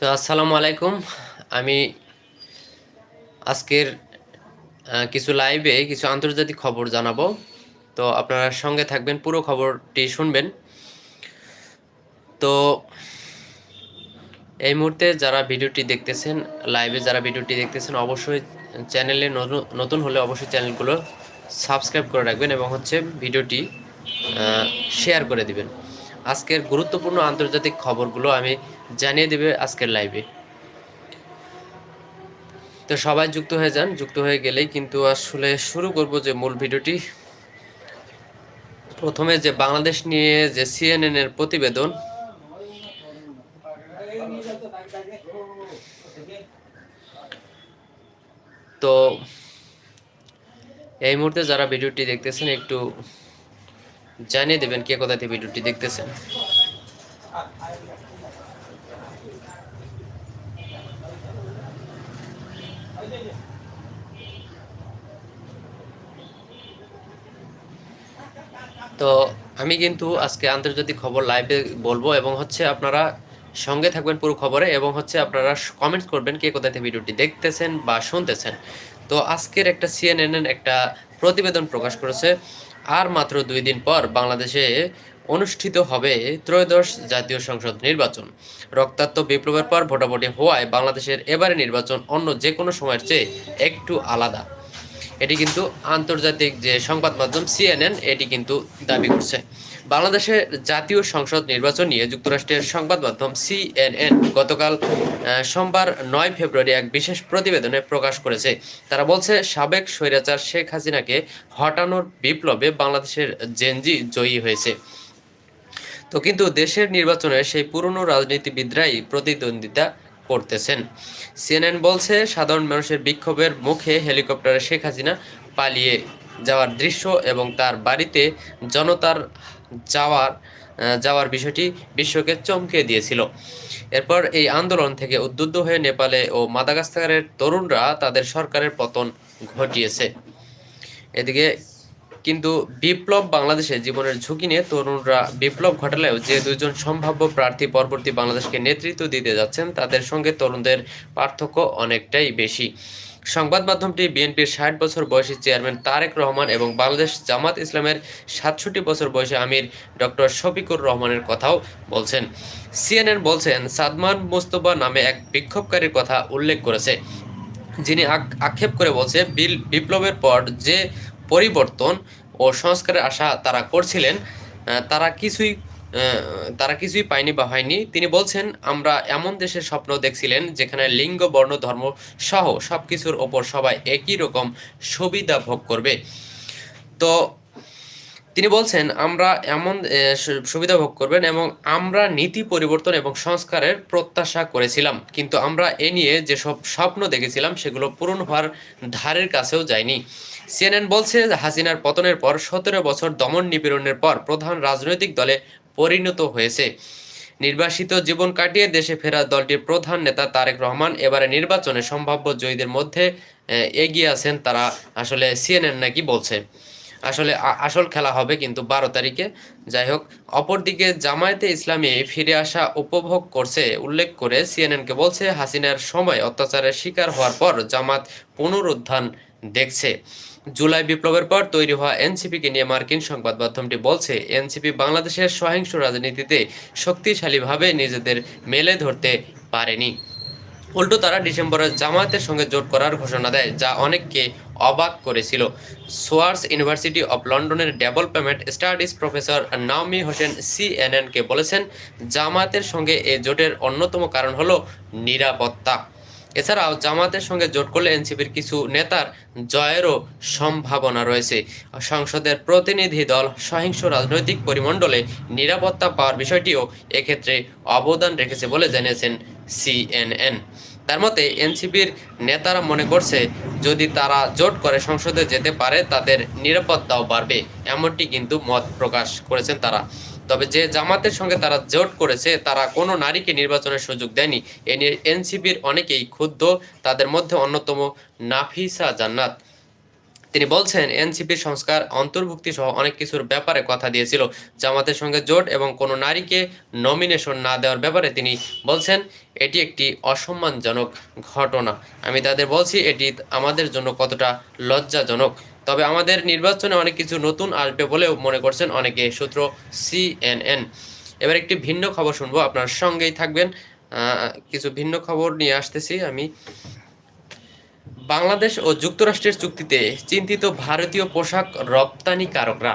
তো আসসালামু আলাইকুম। আমি আজকের কিছু লাইভে কিছু আন্তর্জাতিক খবর জানাব। তো আপনারা সঙ্গে থাকবেন, পুরো খবরটি শুনবেন। তো এই মুহূর্তে যারা ভিডিওটি দেখতেছেন, লাইভে যারা ভিডিওটি দেখতেছেন, অবশ্যই চ্যানেলে নতুন- হলে অবশ্যই চ্যানেলগুলো সাবস্ক্রাইব করে রাখবেন এবং হচ্ছে ভিডিওটি শেয়ার করে দিবেন। আজকের গুরুত্বপূর্ণ আন্তর্জাতিক খবরগুলো আমি জানিয়ে দেবে আজকের লাইভে তো সবাই যুক্ত হয়ে যান, যুক্ত হয়ে গেলেই কিন্তু আসলে শুরু করব যে মূল ভিডিওটি। প্রথমে যে বাংলাদেশ নিয়ে যে সিএনএন এর প্রতিবেদন। তো এই মুহূর্তে যারা ভিডিওটি দেখতেছেন একটু জানিয়ে দেবেন কে কোথা থেকে ভিডিওটি দেখতেছেন। তো আমি কিন্তু আজকে আন্তর্জাতিক খবর লাইভে বলব এবং হচ্ছে আপনারা সঙ্গে থাকবেন পুরো খবরে এবং হচ্ছে আপনারা কমেন্টস করবেন কে কোথা থেকে ভিডিওটি দেখতেছেন বা শুনতেছেন। তো আজকের একটা সিএনএন একটা প্রতিবেদন প্রকাশ করেছে। আর মাত্র দুই দিন পর বাংলাদেশে অনুষ্ঠিত হবে ত্রয়োদশ জাতীয় সংসদ নির্বাচন। রক্তাক্ত বিপ্লবের পর ভোটাভুটি হওয়ায় বাংলাদেশের এবারে নির্বাচন অন্য যে কোনো সময়ের চেয়ে একটু আলাদা। এটি কিন্তু আন্তর্জাতিক যে সংবাদ মাধ্যম সিএনএন এটি কিন্তু দাবি করছে। বাংলাদেশের জাতীয় সংসদ নির্বাচন নিয়ে যুক্তরাষ্ট্রের সংবাদ মাধ্যম সিএনএন গতকাল সোমবার নয় ফেব্রুয়ারি এক বিশেষ প্রতিবেদনে প্রকাশ করেছে। তারা বলছে, সাবেক স্বৈরাচার শেখ হাসিনাকে হটানোর বিপ্লবে বাংলাদেশের জেনজি জয়ী হয়েছে। তো কিন্তু দেশের নির্বাচনে সেই পুরনো রাজনীতিবিদরাই প্রতিদ্বন্দ্বিতা করতেছেন। সিএনএন বলছে, সাধারণ মানুষের বিক্ষোভের মুখে হেলিকপ্টারে শেখ হাসিনা পালিয়ে যাওয়ার দৃশ্য এবং তার বাড়িতে জনতার যাওয়ার যাওয়ার বিষয়টি বিশ্বকে চমকে দিয়েছিল। এরপর এই আন্দোলন থেকে উদ্বুদ্ধ হয়ে নেপালে ও মাদাগাস্কারের তরুণরা তাদের সরকারের পতন ঘটিয়েছে। এদিকে কিন্তু বিপ্লব বাংলাদেশে জীবনের ঝুঁকি নিয়ে তরুণরা বিপ্লব ঘটালেও যে দুজন সম্ভাব্য প্রার্থী পরবর্তী বাংলাদেশকে নেতৃত্ব দিতে যাচ্ছেন, তাদের সঙ্গে তরুণদের পার্থক্য অনেকটাই বেশি। সংবাদ মাধ্যমটি বিএনপির ষাট বছর বয়সী চেয়ারম্যান তারেক রহমান এবং বাংলাদেশ জামাত ইসলামের সাতষট্টি বছর বয়সী আমির ডক্টর শফিকুর রহমানের কথাও বলছেন। সিএনএন বলছেন, সাদমান মোস্তফা নামে এক বিক্ষোভকারীর কথা উল্লেখ করেছে। যিনি আক- আক্ষেপ করে বলছে, বিল, বিপ্লবের পর যে পরিবর্তন ও সংস্কারের আশা তারা করছিলেন তারা কিছুই তারা কিছুই পায়নি বা হয়নি। তিনি বলছেন, আমরা এমন দেশের স্বপ্ন দেখছিলেন যেখানে লিঙ্গ, বর্ণ, ধর্ম সহ সব কিছুর ওপর সবাই একই রকম সুবিধা ভোগ করবে। তো তিনি বলছেন, আমরা এমন সুবিধা ভোগ করবেন এবং আমরা নীতি পরিবর্তন এবং সংস্কারের প্রত্যাশা করেছিলাম। কিন্তু আমরা এ নিয়ে যেসব স্বপ্ন দেখেছিলাম, সেগুলো পূরণ হওয়ার ধারের কাছেও যায়নি সিএনএন বলছে হাসিনার পতনের পর সতেরো বছর দমন নিপীড়নের পর প্রধান রাজনৈতিক দলে পরিণত হয়েছে। নির্বাসিত জীবন কাটিয়ে দেশে ফেরা দলটির প্রধান নেতা তারেক রহমান এবারে নির্বাচনে সম্ভাব্য জয়ীদের মধ্যে এগিয়ে আছেন তারা। আসলে সিএনএন নাকি বলছে, আসলে আসল খেলা হবে কিন্তু বারো তারিখে। যাই হোক, অপরদিকে জামায়াতে ইসলামী ফিরে আসা উপভোগ করছে, উল্লেখ করে সিএনএনকে বলছে হাসিনার সময় অত্যাচারের শিকার হওয়ার পর জামাত পুনরুত্থান দেখছে। জুলাই বিপ্লবের পর তৈরি হওয়া এনসিপিকে নিয়ে মার্কিন সংবাদ মাধ্যমটি বলছে, এনসিপি বাংলাদেশের সহিংস রাজনীতিতে শক্তিশালীভাবে নিজেদের মেলে ধরতে পারেনি। উল্টো তারা ডিসেম্বরে জামায়াতের সঙ্গে জোট করার ঘোষণা দেয়, যা অনেককে অবাক করেছিল। সোয়ার্স ইউনিভার্সিটি অফ লন্ডনের development studies professor Naomi Hossain সিএনএনকে বলেছেন, জামায়াতের সঙ্গে এ জোটের অন্যতম কারণ হলো নিরাপত্তা। এছাড়াও জামাতের সঙ্গে জোট করলে এনসিপির কিছু নেতার জয়েরও সম্ভাবনা রয়েছে। সংসদের প্রতিনিধি দল সহিংস রাজনৈতিক পরিমণ্ডলে নিরাপত্তা পাওয়ার বিষয়টিও এক্ষেত্রে অবদান রেখেছে বলে জানিয়েছেন সিএনএন। তার মতে, এনসিপির নেতারা মনে করছে, যদি তারা জোট করে সংসদে যেতে পারে, তাদের নিরাপত্তাও বাড়বে, এমনটি কিন্তু মত প্রকাশ করেছেন তারা। তবে যে জামাতের সঙ্গে তারা জোট করেছে, তারা কোনো নারীকে নির্বাচনের সুযোগ দেয়নি। এ নিয়ে এনসিপির অনেকেই ক্ষুব্ধ, তাদের মধ্যে অন্যতম নাফিসা জান্নাত। তিনি বলছেন এনসিপি সংস্কার, অন্তর্ভুক্তি সহ অনেক কিছুর ব্যাপারে কথা দিয়েছিল। জামাতের সঙ্গে জোট এবং কোনো নারীকে নমিনেশন না দেওয়ার ব্যাপারে তিনি বলছেন, এটি একটি অসম্মানজনক ঘটনা। আমি তাদের বলছি, এটি আমাদের জন্য কতটা লজ্জাজনক। তবে আমাদের নির্বাচনে অনেক কিছু নতুন আসবে বলেও মনে করছেন অনেকে, সূত্র সিএনএন এবার একটি ভিন্ন খবর শুনব, আপনার সঙ্গেই থাকবেন। কিছু ভিন্ন খবর নিয়ে আসতেছি আমি। বাংলাদেশ ও যুক্তরাষ্ট্রের চুক্তিতে চিন্তিত ভারতীয় পোশাক রপ্তানিকারকরা।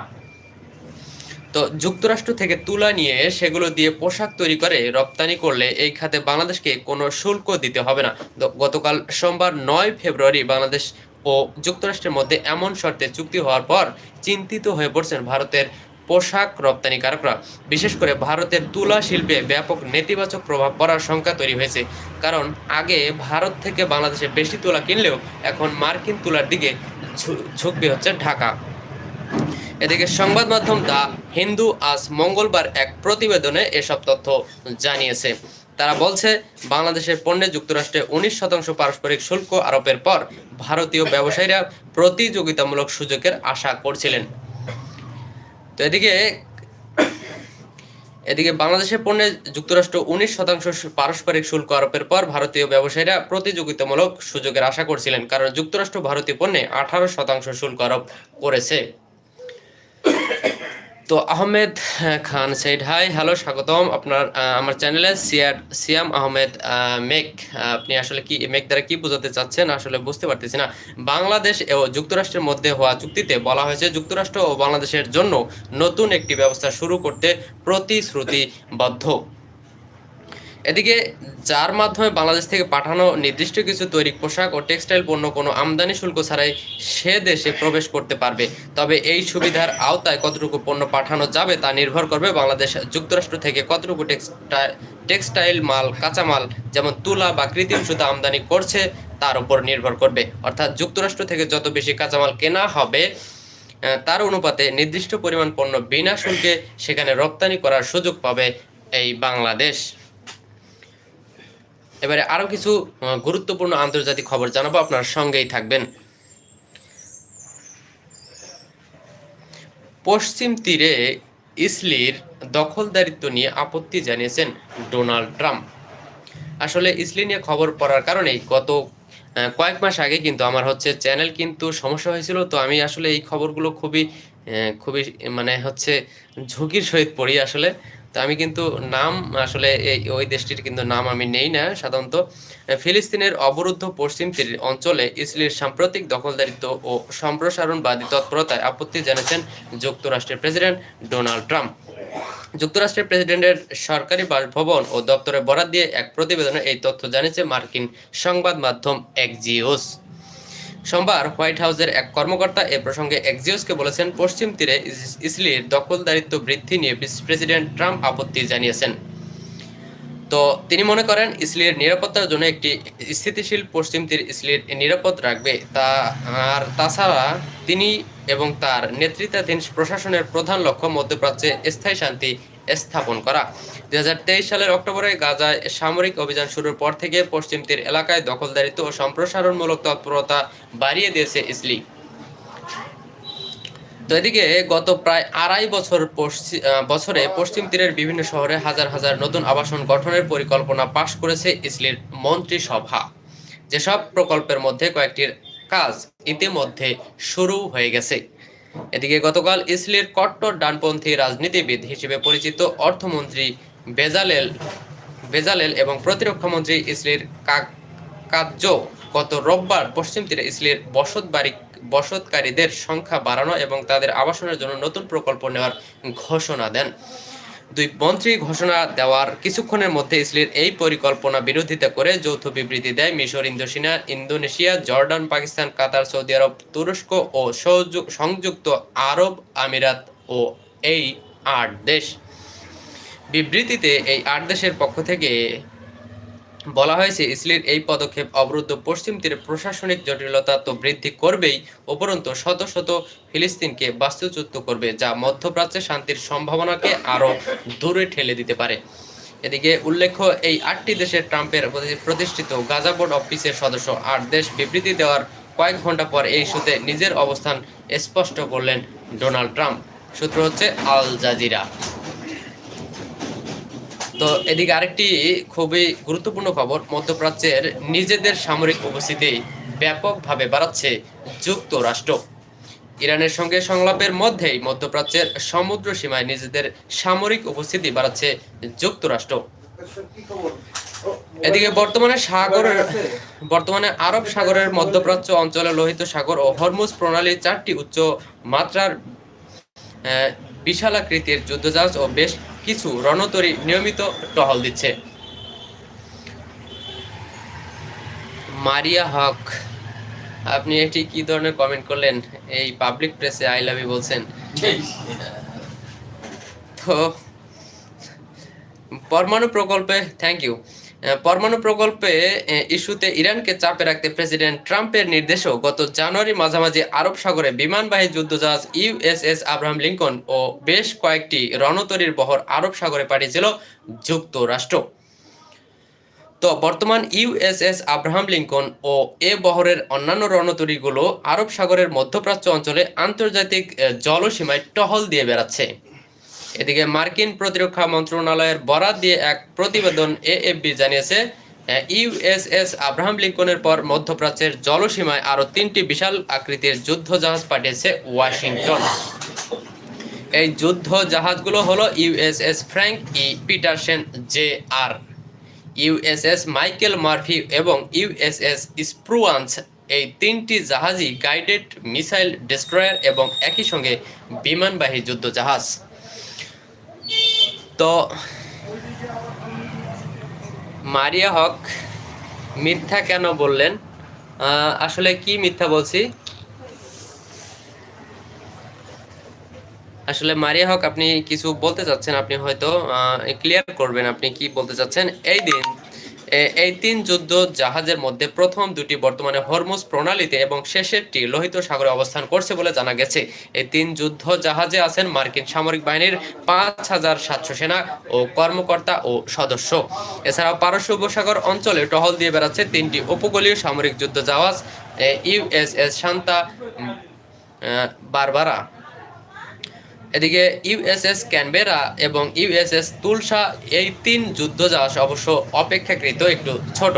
তো যুক্তরাষ্ট্র থেকে তুলা নিয়ে সেগুলো দিয়ে পোশাক তৈরি করে রপ্তানি করলে এই খাতে বাংলাদেশকে কোনো শুল্ক দিতে হবে না। গতকাল সোমবার নয় ফেব্রুয়ারি বাংলাদেশ ও যুক্তরাষ্ট্রের মধ্যে এমন শর্তে চুক্তি হওয়ার পর চিন্তিত হয়ে পড়ছেন ভারতের পোশাক রপ্তানিকারকরা। বিশেষ করে ভারতের তুলা শিল্পে ব্যাপক নেতিবাচক প্রভাব পড়ার শঙ্কা তৈরি হয়েছে। কারণ আগে ভারত থেকে বাংলাদেশে বেশি তুলা কিনলেও এখন মার্কিন তুলার দিকে ঝুঁকবে হচ্ছে ঢাকা। এদিকে সংবাদ মাধ্যম দা হিন্দু আজ মঙ্গলবার এক প্রতিবেদনে এসব তথ্য জানিয়েছে। তারা বলছে, বাংলাদেশের পণ্যে যুক্তরাষ্ট্রে উনিশ শতাংশ পারস্পরিক শুল্ক আরোপের পর ভারতীয় ব্যবসায়ীরা প্রতিযোগিতামূলক সুযোগের আশা করছিলেন। তো এদিকে এদিকে বাংলাদেশের পণ্যে যুক্তরাষ্ট্র উনিশ শতাংশ পারস্পরিক শুল্ক আরোপের পর ভারতীয় ব্যবসায়ীরা প্রতিযোগিতামূলক সুযোগের আশা করছিলেন, কারণ যুক্তরাষ্ট্র ভারতীয় পণ্যে আঠারো শতাংশ শুল্ক আরোপ করেছে। তো Ahmed Khan said hi hello স্বাগতম আপনার আমার চ্যানেলে সিয়ার সিয়াম আহমেদ আহ, মেক আপনি আসলে কি মেক দ্বারা কি বোঝাতে চাচ্ছেন? আসলে বুঝতে পারতেছি না। বাংলাদেশ ও যুক্তরাষ্ট্রের মধ্যে হওয়া চুক্তিতে বলা হয়েছে যুক্তরাষ্ট্র ও বাংলাদেশের জন্য নতুন একটি ব্যবস্থা শুরু করতে প্রতিশ্রুতিবদ্ধ। এদিকে, যার মাধ্যমে বাংলাদেশ থেকে পাঠানো নির্দিষ্ট কিছু তৈরি পোশাক ও টেক্সটাইল পণ্য কোনো আমদানি শুল্ক ছাড়াই সে দেশে প্রবেশ করতে পারবে। তবে এই সুবিধার আওতায় কতটুকু পণ্য পাঠানো যাবে তা নির্ভর করবে বাংলাদেশ যুক্তরাষ্ট্র থেকে কতটুকু টেক্সটাইল টেক্সটাইল মাল, কাঁচামাল যেমন তুলা বা কৃত্রিম সুতা আমদানি করছে তার উপর নির্ভর করবে। অর্থাৎ যুক্তরাষ্ট্র থেকে যত বেশি কাঁচামাল কেনা হবে তার অনুপাতে নির্দিষ্ট পরিমাণ পণ্য বিনা শুল্কে সেখানে রপ্তানি করার সুযোগ পাবে এই বাংলাদেশ। এবারে আরও কিছু গুরুত্বপূর্ণ আন্তর্জাতিক খবর জানাব, আপনার সঙ্গেই থাকবেন। পশ্চিম তীরে ইসলির দখলদারিত্ব নিয়ে আপত্তি জানিয়েছেন ডোনাল্ড ট্রাম্প। আসলে ইসলি নিয়ে খবর পড়ার কারণেই গত কয়েক মাস আগে কিন্তু আমার হচ্ছে চ্যানেল কিন্তু সমস্যা হয়েছিল, তো আমি আসলে এই খবরগুলো খুবই খুবই মানে হচ্ছে ঝুঁকির সহিত পড়ি আসলে। তো আমি কিন্তু নাম, আসলে এই, ওই দেশটির কিন্তু নাম আমি নেই না। সাধারণত ফিলিস্তিনের অবরুদ্ধ পশ্চিম তীর অঞ্চলে ইসলির সাম্প্রতিক দখলদারিত্ব ও সম্প্রসারণবাদী তৎপরতায় আপত্তি জানিয়েছেন যুক্তরাষ্ট্রের প্রেসিডেন্ট ডোনাল্ড ট্রাম্প। যুক্তরাষ্ট্রের প্রেসিডেন্টের সরকারি বাসভবন ও দপ্তরে বরাদ দিয়ে এক প্রতিবেদনে এই তথ্য জানিয়েছে মার্কিন সংবাদ মাধ্যম এক্সিওস সোমবার হোয়াইট হাউসের এক কর্মকর্তা এ প্রসঙ্গে এক্সিওসকে বলেছেন, পশ্চিম তীরে ইসলির দখলদারিত্ব বৃদ্ধি নিয়ে প্রেসিডেন্ট ট্রাম্প আপত্তি জানিয়েছেন। তো তিনি মনে করেন, ইসলির নিরাপত্তার জন্য একটি স্থিতিশীল পশ্চিম তীর ইসলির নিরাপদ রাখবে। তা, আর তাছাড়া তিনি এবং তার নেতৃত্বাধীন প্রশাসনের প্রধান লক্ষ্য মধ্যপ্রাচ্যে স্থায়ী শান্তি স্থাপন করা। দুই হাজার তেইশ সালের অক্টোবরে গাজায় সামরিক অভিযান শুরুর পর থেকে পশ্চিম তীর এলাকায় দখলদারিত্ব ও সম্প্রসারণমূলক তৎপরতা বাড়িয়ে দিয়েছে ইসলি। এদিকে গত প্রায় আড়াই বছর বছরে পশ্চিম তীরের বিভিন্ন শহরে হাজার হাজার নতুন আবাসন গঠনের পরিকল্পনা পাশ করেছে ইসলির মন্ত্রিসভা। যেসব প্রকল্পের মধ্যে কয়েকটির কাজ ইতিমধ্যে শুরু হয়ে গেছে। এদিকে গতকাল ইসলির কট্টর ডানপন্থী রাজনীতিবিদ হিসেবে পরিচিত অর্থমন্ত্রী বেজালেল বেজালেল এবং প্রতিরক্ষা মন্ত্রী ইসলির কাজ্য গত রোববার পশ্চিম তীরে ইসলির বসত বাড়ি বসতকারীদের সংখ্যা বাড়ানো এবং তাদের আবাসনের জন্য নতুন প্রকল্প নেওয়ার ঘোষণা দেন। দুই মন্ত্রী ঘোষণা দেওয়ার কিছুক্ষণের মধ্যে ইসলির এই পরিকল্পনা বিরোধিতা করে যৌথ বিবৃতি দেয় মিশর, ইন্দোসিনা, Indonesia, Jordan, Pakistan, Qatar, Saudi Arab, তুরস্ক ও সংযুক্ত আরব আমিরাত ও এই আট দেশ। বিবৃতিতে এই আট দেশের পক্ষ থেকে বলা হয়েছে, ইসলির এই পদক্ষেপ অবরুদ্ধ পশ্চিম তীরে প্রশাসনিক জটিলতা তো বৃদ্ধি করবেই, উপরন্তু শত শত ফিলিস্তিনকে বাস্তুচ্যুত করবে, যা মধ্যপ্রাচ্যে শান্তির সম্ভাবনাকে আরও দূরে ঠেলে দিতে পারে। এদিকে উল্লেখ্য, এই আটটি দেশের ট্রাম্পের প্রতিষ্ঠিত গাজা বোর্ড অফিসের সদস্য আট দেশ বিবৃতি দেওয়ার কয়েক ঘণ্টা পর এই ইস্যুতে নিজের অবস্থান স্পষ্ট করলেন ডোনাল্ড ট্রাম্প। সূত্র হচ্ছে আল জাজিরা। তো এদিকে আরেকটি খুবই গুরুত্বপূর্ণ খবর, মধ্যপ্রাচ্যের নিজেদের সামরিক উপস্থিতি ব্যাপকভাবে বাড়াচ্ছে যুক্তরাষ্ট্র। ইরানের সঙ্গে সংলাপের মধ্যেই মধ্যপ্রাচ্যের সমুদ্র সীমায় নিজেদের সামরিক উপস্থিতি বাড়াচ্ছে যুক্তরাষ্ট্র। এদিকে বর্তমানে সাগরের বর্তমানে আরব সাগরের মধ্যপ্রাচ্য অঞ্চলে লোহিত সাগর ও হরমুজ প্রণালীর চারটি উচ্চ মাত্রার বিশালাকৃতির যুদ্ধজাহাজ ও বেশ কিছু রণতরী নিয়মিত টহল দিচ্ছে। মারিয়া হক, আপনি এটি কি ধরনের কমেন্ট করলেন? এই পাবলিক প্রেসে আই লাভ ইউ বলছেন। তো, পরমাণু প্রকল্পে থ্যাংক ইউ পরমাণু প্রকল্পে ইস্যুতে ইরানকে চাপে রাখতে প্রেসিডেন্ট ট্রাম্পের নির্দেশও গত জানুয়ারি মাঝামাঝি আরব সাগরে বিমানবাহী যুদ্ধজাহাজ ইউএসএস আব্রাহাম লিঙ্কন ও বেশ কয়েকটি রণতরীর বহর আরব সাগরে পাঠিয়েছিল যুক্তরাষ্ট্র। তো বর্তমান ইউএসএস আব্রাহাম লিঙ্কন ও এ বহরের অন্যান্য রণতরীগুলো আরব সাগরের মধ্যপ্রাচ্য অঞ্চলে আন্তর্জাতিক জলসীমায় টহল দিয়ে বেড়াচ্ছে। এদিকে মার্কিন প্রতিরক্ষা মন্ত্রণালয়ের বরাত দিয়ে এক প্রতিবেদন এএফবি জানিয়েছে ইউএসএস আব্রাহাম লিঙ্কনের পর মধ্যপ্রাচ্যের জলসীমায় আরও তিনটি বিশাল আকৃতির যুদ্ধ জাহাজ পাঠিয়েছে ওয়াশিংটন। এই যুদ্ধ জাহাজগুলো হলো USS Frank E Petersen J R USS Michael Murphy এবং ইউএসএস স্প্রুয়ান্স। এই তিনটি জাহাজই গাইডেড মিসাইল ডিস্ট্রয়ার এবং একই সঙ্গে বিমানবাহী যুদ্ধ জাহাজ তো মারিয়া হক মিথ্যা কেন বললেন? আসলে কি মিথ্যা বলছি? আসলে মারিয়া হক, আপনি কিছু বলতে চাচ্ছেন, আপনি হয়তো ক্লিয়ার করবেন আপনি কি বলতে চাচ্ছেন। এই দিন এই তিন যুদ্ধ জাহাজের মধ্যে প্রথম দুটি বর্তমানে হরমুজ প্রণালীতে এবং শেষেরটি লোহিত সাগরে অবস্থান করছে বলে জানা গেছে। এই তিন যুদ্ধ জাহাজে আছেন মার্কিন সামরিক বাহিনীর পাঁচ হাজার সাতশো সেনা ও কর্মকর্তা ও সদস্য। এছাড়াও পারস্য উপসাগর অঞ্চলে টহল দিয়ে বেড়াচ্ছে তিনটি উপকূলীয় সামরিক যুদ্ধ জাহাজ ইউএসএস শান্তা বারবারা। এদিকে ইউএসএস ক্যানবেরা এবং ইউএসএস তুলসা এই তিন যুদ্ধজাহাজ অবশ্য অপেক্ষাকৃত একটু ছোট।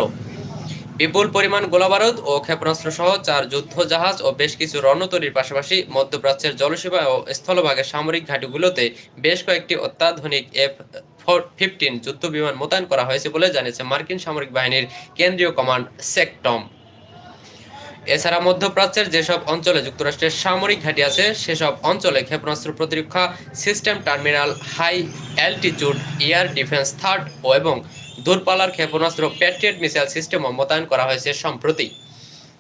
বিপুল পরিমাণ গোলাবারুদ ও ক্ষেপণাস্ত্র সহ চার যুদ্ধ জাহাজ ও বেশ কিছু রণতরীর পাশাপাশি মধ্যপ্রাচ্যের জলসীমা ও স্থলভাগের সামরিক ঘাঁটিগুলোতে বেশ কয়েকটি অত্যাধুনিক এফ ফোর ফিফটিন যুদ্ধ বিমান মোতায়েন করা হয়েছে বলে জানিয়েছে মার্কিন সামরিক বাহিনীর কেন্দ্রীয় কমান্ড সেকটম। এছাড়া মধ্যপ্রাচ্যের যেসব অঞ্চলে যুক্তরাষ্ট্রের সামরিক ঘাঁটি আছে, সেসব অঞ্চলে ক্ষেপণাস্ত্র প্রতিরক্ষা system, terminal, high altitude, air defence, third ও এবং দূরপাল্লার ক্ষেপণাস্ত্র, প্যাট্রিয়েট মিসাইল সিস্টেমও মোতায়েন করা হয়েছে সম্প্রতি।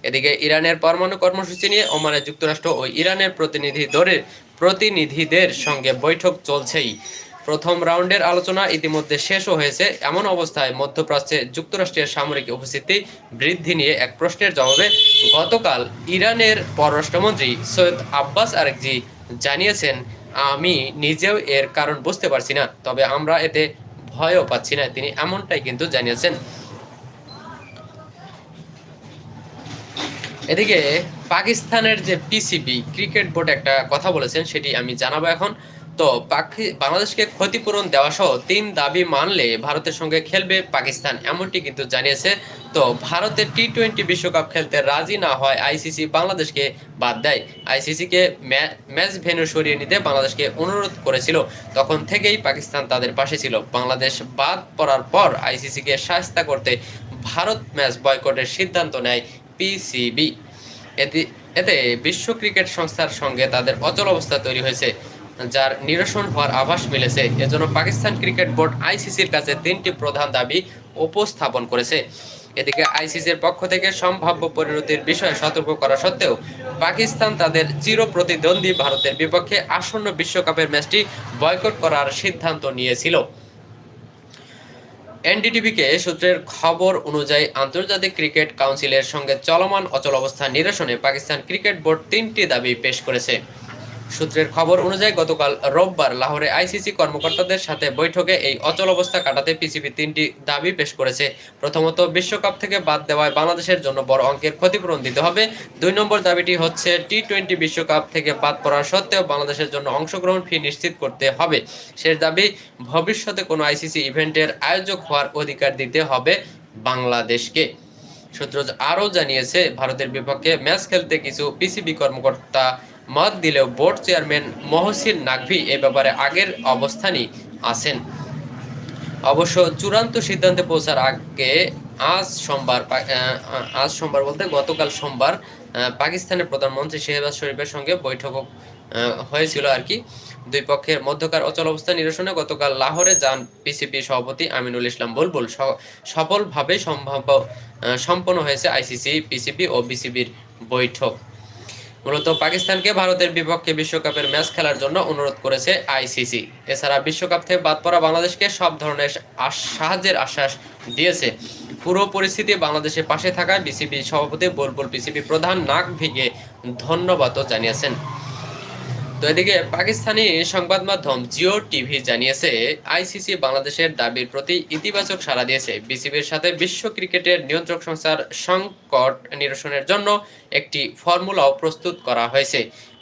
এদিকে ইরানের পরমাণু কর্মসূচি নিয়ে ওমানের যুক্তরাষ্ট্র ও ইরানের প্রতিনিধি দলের প্রতিনিধিদের সঙ্গে বৈঠক চলছেই। প্রথম রাউন্ডের আলোচনা ইতিমধ্যে শেষও হয়েছে। এমন অবস্থায় মধ্যপ্রাচ্যে যুক্তরাষ্ট্রের সামরিক উপস্থিতি বৃদ্ধি নিয়ে এক প্রশ্নের জবাবে গতকাল ইরানের পররাষ্ট্রমন্ত্রী সৈয়দ আব্বাস আরেকজি জানিয়েছেন, আমি নিজেও এর কারণ বুঝতে পারছি না, তবে আমরা এতে ভয়ও পাচ্ছি না। তিনি এমনটাই কিন্তু জানিয়েছেন। এদিকে পাকিস্তানের যে পিসিবি ক্রিকেট বোর্ড একটা কথা বলেছেন, সেটি আমি জানাব এখন। তো পাকি- বাংলাদেশকে ক্ষতিপূরণ দেওয়া সহ তিন দাবি মানলে ভারতের সঙ্গে খেলবে পাকিস্তান, এমনটি কিন্তু জানিয়েছে। তো ভারতের টি টোয়েন্টি বিশ্বকাপ খেলতে রাজি না হয় আইসিসি বাংলাদেশকে বাদ দেয়। আইসিসিকে ম্যাচ ভেন্যু সরিয়ে নিতে বাংলাদেশকে অনুরোধ করেছিল। তখন থেকেই পাকিস্তান তাদের পাশে ছিল। বাংলাদেশ বাদ পড়ার পর আইসিসিকে সাহায্য করতে ভারত ম্যাচ বয়কটের সিদ্ধান্ত নেয় পিসিবি এতে এতে বিশ্ব ক্রিকেট সংস্থার সঙ্গে তাদের অচল অবস্থা তৈরি হয়েছে। যার নিরসন হওয়ার আভাস মিলেছে। এজন্য পাকিস্তান ক্রিকেট বোর্ড আইসিসির কাছে তিনটি প্রধান দাবি উপস্থাপন করেছে। এদিকে আইসিসির পক্ষ থেকে সম্ভাব্য পরিণতির বিষয়ে সতর্ক করা সত্ত্বেও পাকিস্তান তাদের চির প্রতিদ্বন্দ্বী ভারতের বিপক্ষে আসন্ন বিশ্বকাপের ম্যাচটি বয়কট করার সিদ্ধান্ত নিয়েছিল। এনডিটিভিকে সূত্রের খবর অনুযায়ী আন্তর্জাতিক ক্রিকেট কাউন্সিলের সঙ্গে চলমান অচল অবস্থা নিরসনে পাকিস্তান ক্রিকেট বোর্ড তিনটি দাবি পেশ করেছে। সূত্রের খবর অনুযায়ী গতকাল রোববার লাহোরে আইসিসি কর্মকর্তাদের সাথে বৈঠকে এই অচল অবস্থা কাটাতে পিসিবি তিনটি দাবি পেশ করেছে। প্রথমত, বিশ্বকাপ থেকে বাদ দেওয়ায় বাংলাদেশের জন্য বড় অঙ্কের ক্ষতিপূরণ দিতে হবে। দুই নম্বর দাবিটি হচ্ছে টি টোয়েন্টি বিশ্বকাপ থেকে বাদ পড়া সত্ত্বেও বাংলাদেশের জন্য অংশগ্রহণ ফি নিশ্চিত করতে হবে। শেষ দাবি, ভবিষ্যতে কোনো আইসিসি ইভেন্টের আয়োজক হওয়ার অধিকার দিতে হবে বাংলাদেশকে। সূত্র আরও জানিয়েছে, ভারতের বিপক্ষে ম্যাচ খেলতে কিছু পিসিবি কর্মকর্তা মত দিলেও বোর্ড চেয়ারম্যান মহসিন নাকভি এ ব্যাপারে আগের অবস্থানই আছেন। অবশ্য চূড়ান্ত সিদ্ধান্তে পৌঁছার আগে আজ সোমবার আজ সোমবার বলতে গতকাল সোমবার পাকিস্তানের প্রধানমন্ত্রী শেহবাজ শরীফের সঙ্গে বৈঠক হয়েছিল আর কি। দুই পক্ষের মধ্যকার অচল অবস্থা নিরসনে গতকাল লাহোরে যান পিসিবি সভাপতি আমিনুল ইসলাম বুলবুল। সফলভাবে সম্ভাব্য সম্পন্ন হয়েছে আইসিসি পিসিবি ও বিসিবির বৈঠক। মূলত পাকিস্তানকে ভারতের বিপক্ষে বিশ্বকাপের ম্যাচ খেলার জন্য অনুরোধ করেছে আইসিসি। এছাড়া বিশ্বকাপ থেকে বাদ পড়া বাংলাদেশকে সব ধরনের সাহায্যের আশ্বাস দিয়েছে। পুরো পরিস্থিতি বাংলাদেশের পাশে থাকায় বিসিবি সভাপতি বোলপুর বিসিবি প্রধান নাক ভিগে ধন্যবাদও জানিয়েছেন। তো এদিকে পাকিস্তানি সংবাদ মাধ্যম জিও টিভি জানিয়েছে, আইসিসি বাংলাদেশের দাবির প্রতি ইতিবাচক সাড়া দিয়েছে। বিসিবির সাথে বিশ্ব ক্রিকেটের নিয়ন্ত্রক সংস্থার সংকট নিরসনের জন্য একটি ফর্মুলাও প্রস্তুত করা হয়েছে।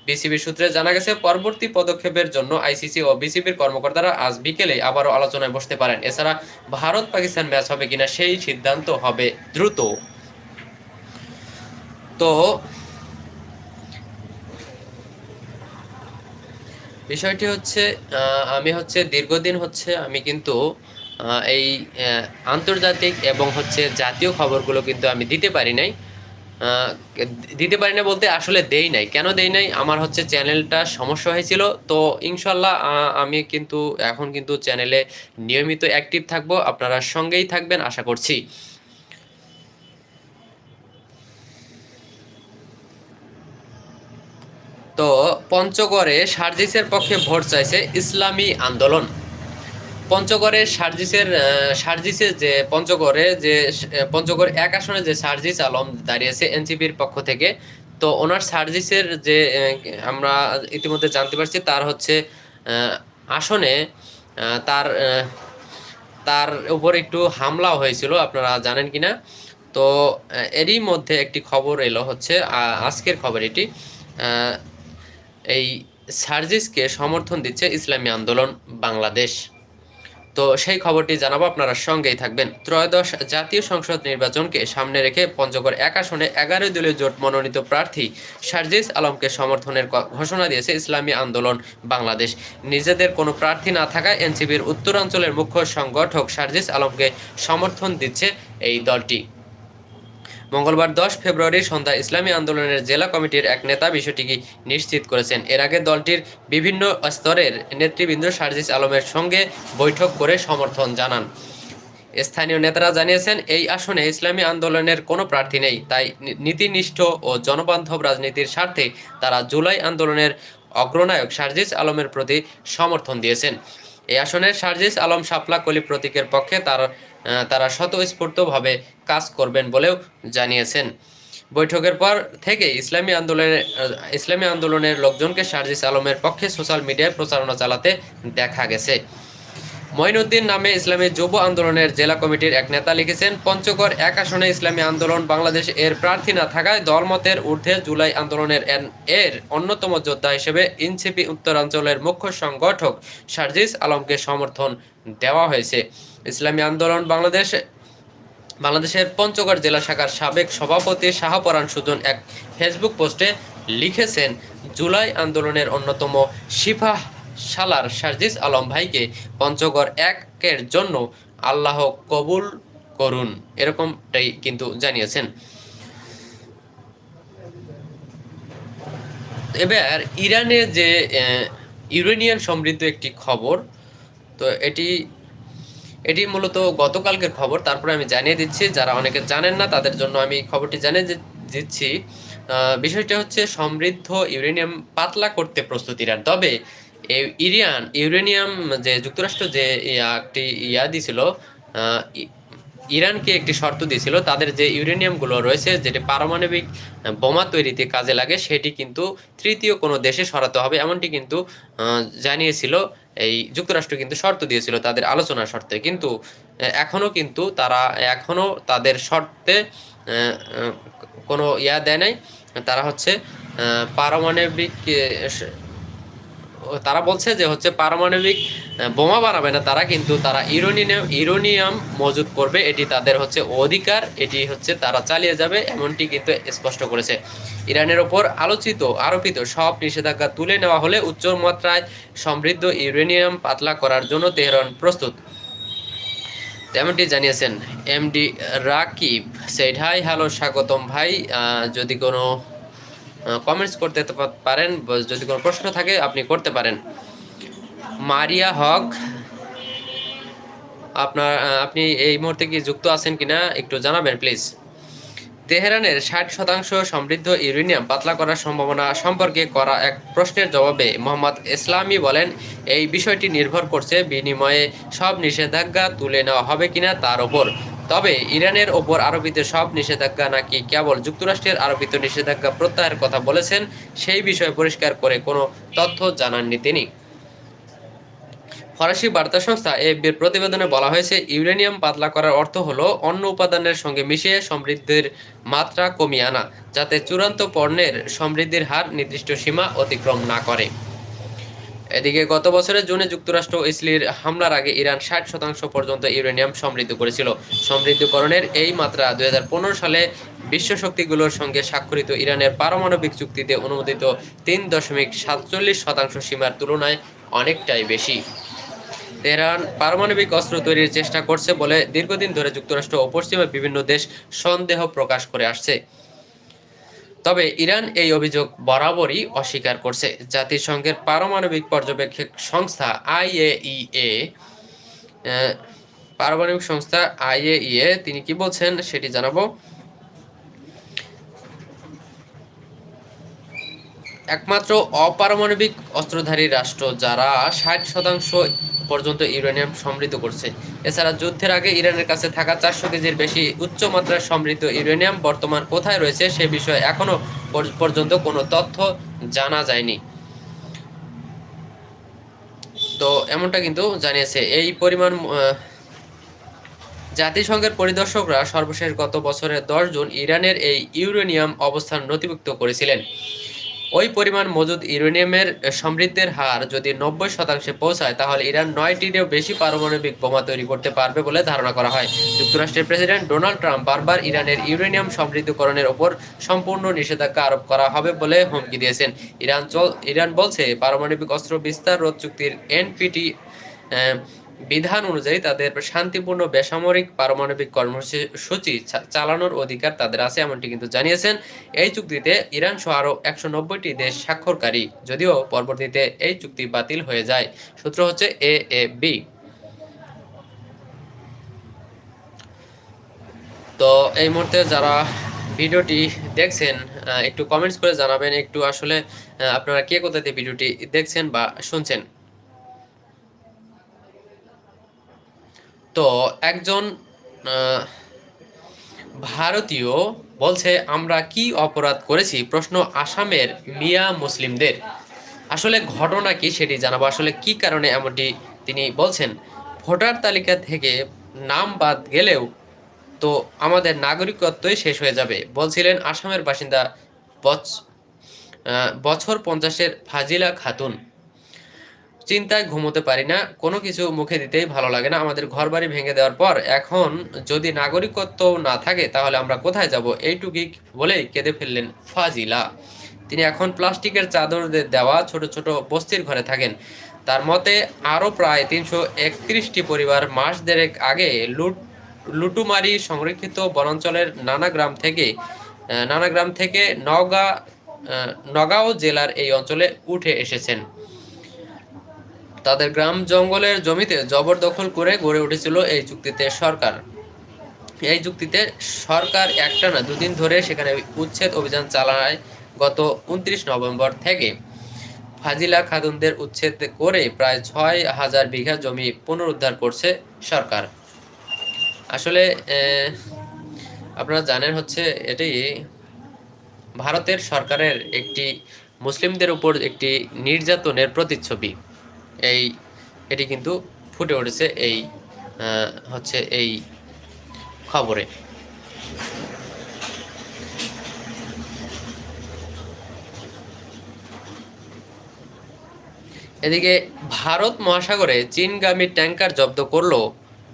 বিসিবি সূত্রে জানা গেছে, পরবর্তী পদক্ষেপের জন্য আইসিসি ও বিসিবির কর্মকর্তারা আজ বিকেলে আবারও আলোচনায় বসতে পারেন। এছাড়া ভারত পাকিস্তান ম্যাচ হবে কিনা সেই সিদ্ধান্ত হবে দ্রুত। তো বিষয়টি হচ্ছে আমি হচ্ছে দীর্ঘদিন হচ্ছে আমি কিন্তু এই আন্তর্জাতিক এবং হচ্ছে জাতীয় খবরগুলো কিন্তু আমি দিতে পারি নাই। দিতে পারি না বলতে আসলে দেই নাই। কেন দেই নাই? আমার হচ্ছে চ্যানেলটা সমস্যা হয়েছিল। তো ইনশাল্লাহ আমি কিন্তু এখন কিন্তু চ্যানেলে নিয়মিত অ্যাক্টিভ থাকব। আপনারা সঙ্গেই থাকবেন, আশা করছি। তো পঞ্চগড়ে সার্জিসের পক্ষে ভোট চাইছে ইসলামী আন্দোলন। পঞ্চগড়ে সার্জিসের সার্জিসের যে পঞ্চগড়ে যে, পঞ্চগড় এক আসনে যে সার্জিস আলম দাঁড়িয়েছে এনসিপির পক্ষ থেকে, তো ওনার সার্জিসের যে আমরা ইতিমধ্যে জানতে পারছি তার হচ্ছে আসনে তার তার উপর একটু হামলাও হয়েছিল, আপনারা জানেন কিনা? তো, এরই মধ্যে একটি খবর এলো হচ্ছে আজকের খবর এটি এই সার্জিসকে সমর্থন দিচ্ছে ইসলামী আন্দোলন বাংলাদেশ। তো সেই খবরটি জানাব, আপনারা সঙ্গেই থাকবেন। ত্রয়োদশ জাতীয় সংসদ নির্বাচনকে সামনে রেখে পঞ্চগড় এক আসনে এগারো দলীয় জোট মনোনীত প্রার্থী সার্জিস আলমকে সমর্থনের ঘোষণা দিয়েছে ইসলামী আন্দোলন বাংলাদেশ। নিজেদের কোনো প্রার্থী না থাকায় এনসিবির উত্তরাঞ্চলের মুখ্য সংগঠক সার্জিস আলমকে সমর্থন দিচ্ছে এই দলটি। মঙ্গলবার দশ ফেব্রুয়ারি সন্ধ্যায় ইসলামী আন্দোলনের জেলা কমিটির এক নেতা বিষয়টিকে নিশ্চিত করেছেন। এর আগে দলটির বিভিন্ন স্তরের নেতৃবৃন্দ সার্জিস আলমের সঙ্গে বৈঠক করে সমর্থন জানান। স্থানীয় নেতারা জানিয়েছেন, এই আসনে ইসলামী আন্দোলনের কোনো প্রার্থী নেই, তাই নীতিনিষ্ঠ ও জনবান্ধব রাজনীতির স্বার্থে তারা জুলাই আন্দোলনের অগ্রনায়ক সার্জিস আলমের প্রতি সমর্থন দিয়েছেন। এই আসনের সার্জিস আলম শাপলা কলি প্রতীকের পক্ষে তার তারা স্বতঃস্ফূর্তভাবে কাজ করবেন বলেও জানিয়েছেন। বৈঠকের পর থেকে ইসলামী আন্দোলনের ইসলামী আন্দোলনের লোকজনকে সার্জিস আলমের পক্ষে সোশ্যাল মিডিয়ায় প্রচারণা চালাতে দেখা গেছে। মঈনুদ্দিন নামে ইসলামী যুব আন্দোলনের জেলা কমিটির এক নেতা লিখেছেন, পঞ্চগড় এক আসনে ইসলামী আন্দোলন বাংলাদেশ এর প্রার্থী না থাকায় দলমতের ঊর্ধ্বে জুলাই আন্দোলনের এর অন্যতম যোদ্ধা হিসেবে ইনসিপি উত্তরাঞ্চলের মুখ্য সংগঠক সার্জিস আলমকে সমর্থন দেওয়া হয়েছে। ইসলামী আন্দোলন বাংলাদেশ, বাংলাদেশের পঞ্চগড় জেলা শাখার সাবেক সভাপতি শাহপরান সুজন এক ফেসবুক পোস্টে লিখেছেন, জুলাই আন্দোলনের অন্যতম সিফাহ সালার সার্জিস আলম ভাইকে পঞ্চগড় একের জন্য আল্লাহ কবুল করুন, এরকমটাই কিন্তু জানিয়েছেন। এবার ইরানের যে ইউরেনিয়াম সমৃদ্ধ একটি খবর, তো এটি এটি মূলত গতকালকের খবর, তারপরে আমি জানিয়ে দিচ্ছি, যারা অনেকে জানেন না, তাদের জন্য আমি খবরটি জানিয়ে দিচ্ছি। বিষয়টা হচ্ছে, সমৃদ্ধ ইউরেনিয়াম পাতলা করতে প্রস্তুত ইরান। তবে ইরান ইউরেনিয়াম যে যুক্তরাষ্ট্র যে একটি ইয়া ই- ইরানকে একটি শর্ত দিয়েছিল তাদের যে ইউরেনিয়ামগুলো রয়েছে, যেটি পারমাণবিক বোমা তৈরিতে কাজে লাগে, সেটি কিন্তু তৃতীয় কোনো দেশে সরাতে হবে, এমনটি কিন্তু জানিয়েছিল, এই যুক্তরাষ্ট্র কিন্তু শর্ত দিয়েছিল তাদের আলোচনার শর্তে। কিন্তু এখনও কিন্তু তারা এখনও তাদের শর্তে কোনো ইয়া দেয় নাই। তারা হচ্ছে পারমাণবিক তারা বলছে যে হচ্ছে পারমাণবিক বোমা বানাবে না তারা, কিন্তু তারা ইউরোনিয়াম ইউরোনিয়াম মজুদ করবে। এটি তাদের হচ্ছে অধিকার, এটি হচ্ছে তারা চালিয়ে যাবে, এমনটি কিন্তু স্পষ্ট করেছে। ইরানের ওপর আলোচিত, আরোপিত সব নিষেধাজ্ঞা তুলে নেওয়া হলে উচ্চ মাত্রায় সমৃদ্ধ ইউরেনিয়াম পাতলা করার জন্য তেহরান প্রস্তুত। তেমনটি জানিয়েছেন MD Rakib. Said hi hello, স্বাগতম ভাই। যদি কোনো কমেন্টস করতে পারেন যদি কোনো প্রশ্ন থাকে, আপনি করতে পারেন। মারিয়া হক, আপনার আপনি এই মুহূর্তে কি যুক্ত আছেন কিনা একটু জানাবেন প্লিজ তেহরানের ষাট শতাংশ সমৃদ্ধ ইউরেনিয়াম পাতলা করার সম্ভাবনা সম্পর্কে করা এক প্রশ্নের জবাবে মোহাম্মদ ইসলামী বলেন, এই বিষয়টি নির্ভর করছে বিনিময়ে সব নিষেধাজ্ঞা তুলে নেওয়া হবে কিনা তার ওপর তবে ইরানের ওপর আরোপিত সব নিষেধাজ্ঞা নাকি কেবল যুক্তরাষ্ট্রের আরোপিত নিষেধাজ্ঞা প্রত্যাহারের কথা বলেছেন, সেই বিষয়ে পরিষ্কার করে কোনো তথ্য জানাননি তিনি। ফরাসি বার্তা সংস্থা এফবির প্রতিবেদনে বলা হয়েছে, ইউরেনিয়াম পাতলা করার অর্থ হলো অন্য উপাদানের সঙ্গে মিশিয়ে সমৃদ্ধির মাত্রা কমিয়ে আনা, যাতে চূড়ান্ত পণ্যের সমৃদ্ধির হার নির্দিষ্ট সীমা অতিক্রম না করে। এদিকে গত বছরের জুনে যুক্তরাষ্ট্র ইসলির হামলার আগে ইরান ষাট শতাংশ পর্যন্ত ইউরেনিয়াম সমৃদ্ধ করেছিল। সমৃদ্ধকরণের এই মাত্রা দুই হাজার পনেরো সালে বিশ্ব শক্তিগুলোর সঙ্গে স্বাক্ষরিত ইরানের পারমাণবিক চুক্তিতে অনুমোদিত তিন দশমিক সাতচল্লিশ শতাংশ সীমার তুলনায় অনেকটাই বেশি। তেহরান পারমাণবিক অস্ত্র তৈরির চেষ্টা করছে বলে দীর্ঘদিন ধরে যুক্তরাষ্ট্র ও পশ্চিমা বিভিন্ন দেশ সন্দেহ প্রকাশ করে আসছে। তবে ইরান এই অভিযোগ বরাবরই অস্বীকার করছে। জাতিসংঘের পারমাণবিক পর্যবেক্ষক সংস্থা আইএইএ পারমাণবিক সংস্থা আইএইএ, তিনি কি বলছেন সেটি জানাব। একমাত্র অপারমাণবিক অস্ত্রধারী রাষ্ট্র যারা ষাট শতাংশ পর্যন্ত ইউরেনিয়াম সমৃদ্ধ করছে। এছাড়া যুদ্ধের আগে ইরানের কাছে থাকা চারশো কেজির বেশি উচ্চ উচ্চমাত্রার সমৃদ্ধ ইউরেনিয়াম বর্তমান কোথায় রয়েছে সে বিষয়ে এখনও পর্যন্ত কোনো তথ্য জানা যায়নি। তো এমনটা কিন্তু জানিয়েছে। এই পরিমাণ জাতিসংঘের পরিদর্শকরা সর্বশেষ গত বছরের দশ জুন ইরানের এই ইউরেনিয়াম অবস্থান নথিভুক্ত করেছিলেন। ওই পরিমাণ মজুদ ইউরেনিয়ামের সমৃদ্ধের হার যদি নব্বই শতাংশে পৌঁছায়, তাহলে ইরান নয়টিরও বেশি পারমাণবিক বোমা তৈরি করতে পারবে বলে ধারণা করা হয়। যুক্তরাষ্ট্রের প্রেসিডেন্ট ডোনাল্ড ট্রাম্প বারবার ইরানের ইউরেনিয়াম সমৃদ্ধকরণের ওপর সম্পূর্ণ নিষেধাজ্ঞা আরোপ করা হবে বলে হুমকি দিয়েছেন। ইরান ইরান বলছে, পারমাণবিক অস্ত্র বিস্তার রোধ চুক্তির এনপিটি বিধান অনুযায়ী তাদের শান্তিপূর্ণ বেসামরিক পারমাণবিক কর্মসূচি চালানোর অধিকার তাদের আছে, এমনটি কিন্তু জানিয়েছেন। এই চুক্তিতে ইরান সহ আরও একশো নব্বইটি দেশ স্বাক্ষরকারী, যদিও পরবর্তীতে এই চুক্তি বাতিল হয়ে যায়। সূত্র হচ্ছে এ এ বি তো এই মুহূর্তে যারা ভিডিওটি দেখছেন একটু কমেন্টস করে জানাবেন, একটু আসলে আপনারা কে কোথাতে ভিডিওটি দেখছেন বা শুনছেন। তো একজন ভারতীয় বলছে, আমরা কি অপরাধ করেছি? প্রশ্ন, আসামের মিয়া মুসলিমদের। আসলে ঘটনা কি সেটি জানাব। আসলে কি কারণে এমনটি তিনি বলছেন? ভোটার তালিকা থেকে নাম বাদ গেলেও তো আমাদের নাগরিকত্বই শেষ হয়ে যাবে। বলছিলেন, আসামের বাসিন্দা বছর পঞ্চাশের ফাজিলা খাতুন। চিন্তায় ঘুমোতে পারি না, কোনো কিছু মুখে দিতেই ভালো লাগে না। আমাদের ঘর বাড়ি ভেঙে দেওয়ার পর এখন যদি নাগরিকত্ব না থাকে, তাহলে আমরা কোথায় যাব? এইটুকুই বলেই কেঁদে ফেললেন ফাজিলা। তিনি এখন প্লাস্টিকের চাদর দেওয়া ছোট ছোট বস্তির ঘরে থাকেন। তার মতে, আরও প্রায় তিনশো একত্রিশটি পরিবার মাস দেড়েক আগে লুট, লুটুমারি সংরক্ষিত বনাঞ্চলের নানা গ্রাম থেকে নানা গ্রাম থেকে নওগাঁ নগাঁও জেলার এই অঞ্চলে উঠে এসেছেন। তাদের গ্রাম জঙ্গলের জমিতে জবরদখল করে গড়ে উঠেছিল এই চুক্তিতে সরকার। এই চুক্তিতে সরকার একটা না দুদিন ধরে সেখানে উচ্ছেদ অভিযান চালায় গত উনত্রিশ নভেম্বর থেকে। ফাজিলা খাতুনদের উচ্ছেদ করে প্রায় ছয় হাজার বিঘা জমি পুনরুদ্ধার করছে সরকার। আসলে আপনারা জানেন হচ্ছে এটি ভারতের সরকারের একটি, মুসলিমদের উপর একটি নির্যাতনের প্রতিচ্ছবি। এই, এটি কিন্তু ফুটে উঠেছে এই হচ্ছে এই খবরে। এদিকে ভারত মহাসাগরে চীনগামী ট্যাঙ্কার জব্দ করল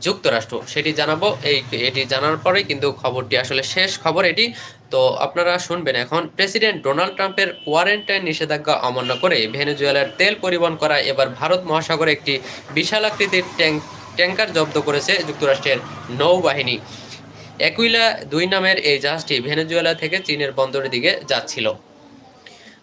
যুক্তরাষ্ট্র। সেটি জানাব, এই, এটি জানার পরেই কিন্তু খবরটি আসলে শেষ খবর। এটি তো আপনারা শুনবেন এখন, প্রেসিডেন্ট ডোনাল্ড ট্রাম্পের কোয়ারেন্টাইন নিষেধাজ্ঞা অমান্য করে ভেনেজুয়েলার তেল পরিবহন করা এবার ভারত মহাসাগরে একটি বিশাল আকৃতির ট্যাঙ্ক ট্যাঙ্কার জব্দ করেছে যুক্তরাষ্ট্রের নৌবাহিনী। একুইলা দুই নামের এই জাহাজটি ভেনেজুয়েলা থেকে চীনের বন্দরের দিকে যাচ্ছিল।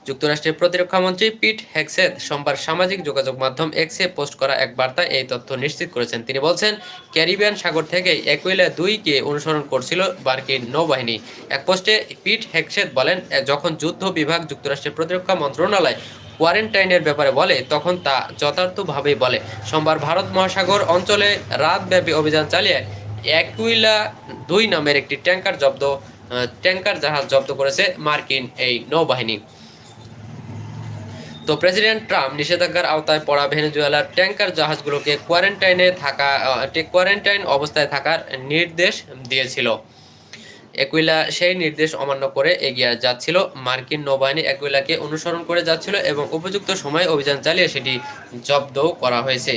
যুক্তরাষ্ট্রের প্রতিরক্ষা মন্ত্রী পিট হেক্সেথ সোমবার সামাজিক যোগাযোগ মাধ্যম এক্সে পোস্ট করা এক বার্তায় এই তথ্য নিশ্চিত করেছেন। তিনি বলছেন, ক্যারিবিয়ান সাগর থেকে একুইলা দুইকে অনুসরণ করছিল মার্কিন নৌবাহিনী। এক পোস্টে পিট হেক্সেথ বলেন যখন যুদ্ধ বিভাগ যুক্তরাষ্ট্রের প্রতিরক্ষা মন্ত্রণালয় কোয়ারেন্টাইনের ব্যাপারে বলে, তখন তা যথার্থভাবেই বলে। সোমবার ভারত মহাসাগর অঞ্চলে রাতব্যাপী অভিযান চালিয়ে অ্যাকুইলা দুই নামের একটি ট্যাঙ্কার জব্দ, ট্যাঙ্কার জাহাজ জব্দ করেছে মার্কিন এই নৌবাহিনী। তো প্রেসিডেন্ট ট্রাম্প নিষেধাজ্ঞার আওতায় পড়া ভেনেজুয়েলার ট্যাঙ্কার জাহাজগুলোকে কোয়ারেন্টাইনে থাকা কোয়ারেন্টাইন অবস্থায় থাকার নির্দেশ দিয়েছিল। একুইলা সেই নির্দেশ অমান্য করে এগিয়ে যাচ্ছিল। মার্কিন নৌবাহিনী একুইলাকে অনুসরণ করে যাচ্ছিল এবং উপযুক্ত সময়ে অভিযান চালিয়ে সেটি জব্দও করা হয়েছে।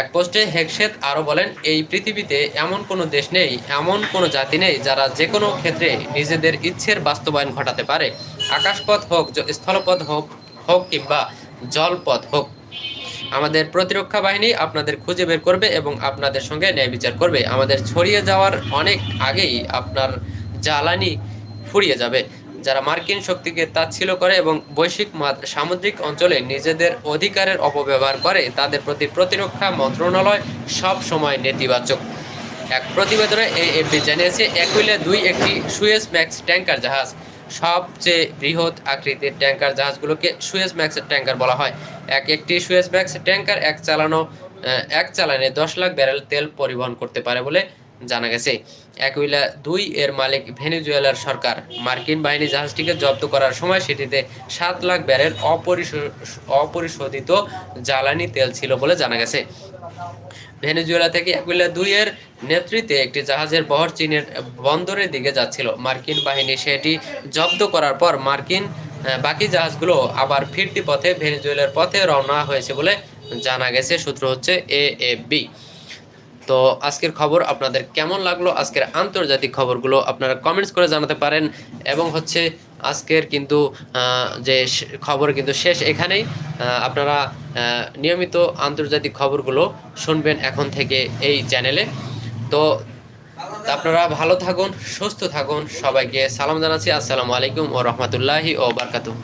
এক পোস্টে হেকশেদ আরও বলেন, এই পৃথিবীতে এমন কোনো দেশ নেই, এমন কোনো জাতি নেই যারা যে কোনো ক্ষেত্রে নিজেদের ইচ্ছের বাস্তবায়ন ঘটাতে পারে। আকাশপথ হোক স্থলপথ হোক হোক কিংবা জলপথ হোক। আমাদের প্রতিরক্ষা বাহিনী আপনাদের খুঁজে বের করবে এবং আপনাদের সঙ্গে ন্যায় বিচার করবে। আমাদের ছড়িয়ে যাওয়ার অনেক আগেই আপনার জ্বালানি ফুরিয়ে যাবে। যারা মার্কিন শক্তিকে তাচ্ছিল করে এবং বৈশ্বিক মাদ- সামুদ্রিক অঞ্চলে নিজেদের অধিকারের অপব্যবহার করে, তাদের প্রতি প্রতিরক্ষা মন্ত্রণালয় সব সময় নেতিবাচক। এক প্রতিবেদনে এএফপি জানিয়েছে, একুইলে দুই একটি সুয়েজ ম্যাক্স ট্যাঙ্কার জাহাজ সবচেয়ে বৃহৎ আকৃতির ট্যাঙ্কার জাহাজগুলোকে সুয়েজ ম্যাক্স ট্যাঙ্কার বলা হয়। এক একটি সুয়েজ ম্যাক্স ট্যাঙ্কার এক চালানো এক চালানে দশ লাখ ব্যারেল তেল পরিবহন করতে পারে বলে জানা গেছে। একুইলা দুই এর মালিক ভেনেজুয়েলার সরকার। মার্কিন বাহিনী জাহাজটিকে জব্দ করার সময় সেটিতে সাত লাখ ব্যারেল অপরিশো- অপরিশোধিত জ্বালানি তেল ছিল বলে জানা গেছে। ভেনেজুয়েলা থেকে অ্যাকুইলা দুই এর নেতৃত্বে একটি জাহাজের বহর চীনের বন্দরের দিকে যাচ্ছিল। মার্কিন বাহিনী সেটি জব্দ করার পর মার্কিন বাকি জাহাজগুলো আবার ফিরতি পথে ভেনেজুয়েলার পথে রওনা হয়েছে বলে জানা গেছে, সূত্র হচ্ছে এ বি তো আজকের খবর আপনাদের কেমন লাগল? আজকের আন্তর্জাতিক খবরগুলো আপনারা কমেন্টস করে জানাতে পারেন এবং হচ্ছে আজকের কিন্তু যে খবর কিন্তু শেষ এখানেই। আপনারা নিয়মিত আন্তর্জাতিক খবরগুলো শুনবেন এখন থেকে এই চ্যানেলে। তো আপনারা ভালো থাকুন, সুস্থ থাকুন, সবাইকে সালাম জানাচ্ছি। আসসালামু আলাইকুম ও রহমতুল্লাহি ও বারকাতুহ।